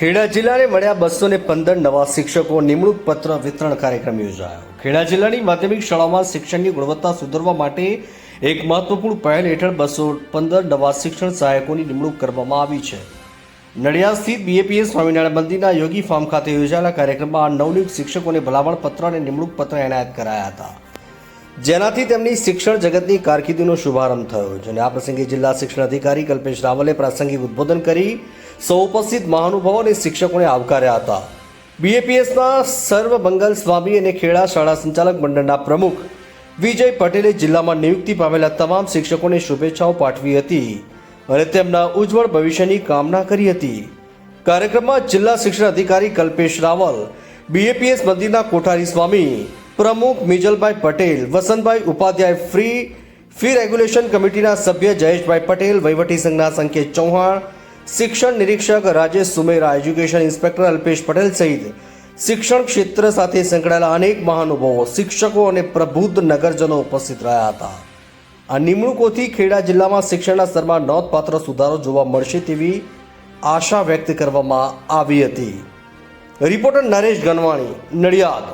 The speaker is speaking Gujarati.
ખેડા જિલ્લાને મળ્યા બસો ને પંદર નવા શિક્ષકો નિમણૂક પત્ર વિતરણ કાર્યક્રમ યોજાયો. ખેડા જિલ્લાની માધ્યમિક શાળામાં શિક્ષણની ગુણવત્તા સુધારવા માટે એક મહત્વપૂર્ણ પહેલ હેઠળ બસો પંદર નવા શિક્ષણ સહાયકોની નિમણૂક કરવામાં આવી છે. નડિયાદ સ્થિત બીએપીએસ સ્વામિનારાયણ મંદિરના યોગી ફાર્મ ખાતે યોજાયેલા કાર્યક્રમમાં નવનિયુક્ત શિક્ષકોને ભલામણ પત્ર અને નિમણૂક પત્ર એનાયત કરાયા હતા. જેનાથી તેમની શિક્ષણ જગતની કારકિર્દીનો શુભારંભ થયો જેને આ પ્રસંગે જિલ્લા શિક્ષણ અધિકારી કલ્પેશ રાવલે પ્રાસંગિક ઉદ્બોધન કરી સૌ ઉપસ્થિત મહાનુભાવો અને શિક્ષકોને આવકાર્યા હતા. બીએપીએસના સર્વ મંગલ સ્વામી અને ખેડા શાળા સંચાલક મંડળના પ્રમુખ વિજય પટેલે જિલ્લામાં નિયુક્તિ પામેલા તમામ શિક્ષકોને શુભેચ્છાઓ પાઠવી હતી અને તેમના ઉજ્જવળ ભવિષ્યની કામના કરી હતી. કાર્યક્રમમાં જિલ્લા શિક્ષણ અધિકારી કલ્પેશ રાવલ, બીએપીએસ મંદિરના કોઠારી સ્વામી પ્રમુખ Mijalbhai Patel, Vasantbhai Upadhyay free, fee regulation કમિટીના સભ્ય જયેશભાઈ પટેલ, વહીવટી સંઘના સંકેત ચૌહાણ, શિક્ષણ નિરીક્ષક રાજેશ સુમેરા, એજ્યુકેશન ઇન્સ્પેક્ટર અલ્પેશ પટેલ સહિત શિક્ષણ ક્ષેત્ર સાથે સંકળાયેલા અનેક મહાનુભાવો, શિક્ષકો અને પ્રબુદ્ધ નગરજનો ઉપસ્થિત રહ્યા હતા. આ નિમણૂકોથી ખેડા જિલ્લામાં શિક્ષણના સ્તરમાં નોંધપાત્ર સુધારો જોવા મળશે તેવી આશા વ્યક્ત કરવામાં આવી હતી. રિપોર્ટર નરેશ ગનવાણી, નડિયાદ.